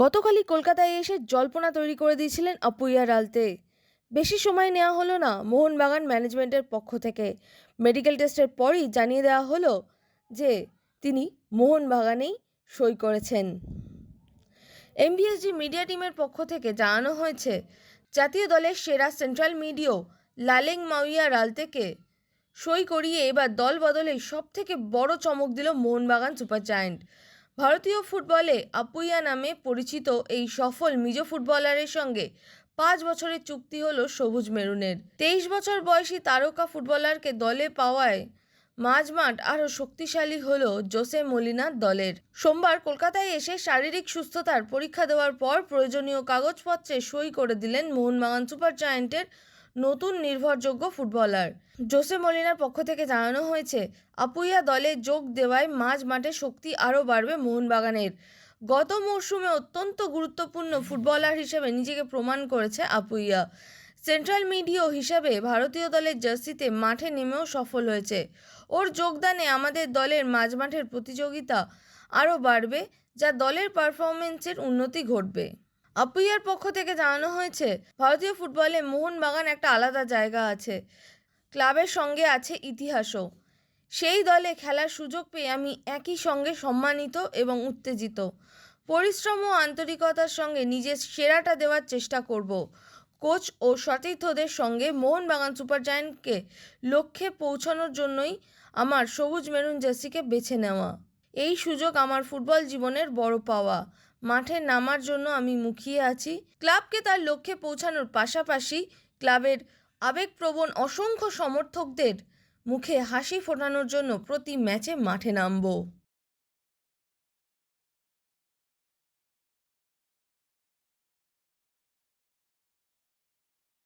গতকালই কলকাতায় এসে জল্পনা তৈরি করে দিয়েছিলেন আপুইয়া রালতে। বেশি সময় নেওয়া হলো না মোহনবাগান ম্যানেজমেন্টের পক্ষ থেকে। মেডিকেল টেস্টের পরই জানিয়ে দেওয়া হলো যে, তিনি মোহনবাগানেই সই করেছেন। এমবিএসজি মিডিয়া টিমের পক্ষ থেকে জানানো হয়েছে, জাতীয় দলের সেরা সেন্ট্রাল মিডিও লালেং মাউইয়া রালতেকে সই করিয়ে এবার দল বদলে সব থেকে বড় চমক দিল মোহনবাগান সুপার জায়ান্ট। ভারতীয় ফুটবলে আপুইয়া নামে পরিচিত এই সফল মিজো ফুটবলারের সঙ্গে পাঁচ বছরের চুক্তি হলো সবুজ মেরুনের। তেইশ বছর বয়সী তারকা ফুটবলারকে দলে পাওয়ায় মাঝমাঠ আরও শক্তিশালী হল জোসে মলিনার দলের। সোমবার কলকাতায় এসে শারীরিক সুস্থতার পরীক্ষা দেওয়ার পর প্রয়োজনীয় কাগজপত্রে সই করে দিলেন মোহনবাগান সুপার জায়ান্টের নতুন নির্ভরযোগ্য ফুটবলার। জোসে মলিনার পক্ষ থেকে জানানো হয়েছে, আপুইয়া দলে যোগ দেওয়ায় মাঝ মাঠে শক্তি আরও বাড়বে মোহনবাগানের। গত মরশুমে অত্যন্ত গুরুত্বপূর্ণ ফুটবলার হিসেবে নিজেকে প্রমাণ করেছে আপুইয়া। সেন্ট্রাল মিডিও হিসাবে ভারতীয় দলের জার্সিতে মাঠে নেমেও সফল হয়েছে। ওর যোগদানে আমাদের দলের মাঝমাঠের প্রতিযোগিতা আরও বাড়বে, যা দলের পারফরমেন্সের উন্নতি ঘটবে। আপুইয়ার পক্ষ থেকে জানানো হয়েছে, ভারতীয় ফুটবলে মোহনবাগান একটা আলাদা জায়গা আছে, ক্লাবের সঙ্গে আছে ইতিহাসও। সেই দলে খেলার সুযোগ পেয়ে আমি একই সঙ্গে সম্মানিত এবং উত্তেজিত। পরিশ্রম ও আন্তরিকতার সঙ্গে নিজের সেরাটা দেওয়ার চেষ্টা করব। কোচ ও সতীর্থদের সঙ্গে মোহনবাগান সুপার জায়ান্টকে লক্ষ্যে পৌঁছানোর জন্যই আমার সবুজ মেরুন জার্সিকে বেছে নেওয়া। এই সুযোগ আমার ফুটবল জীবনের বড় পাওয়া। মাঠে নামার জন্য আমি মুখিয়ে আছি। ক্লাবকে তার লক্ষ্যে পৌঁছানোর পাশাপাশি ক্লাবের আবেগপ্রবণ অসংখ্য সমর্থকদের মুখে হাসি ফোটানোর জন্য প্রতি ম্যাচে মাঠে নামবো।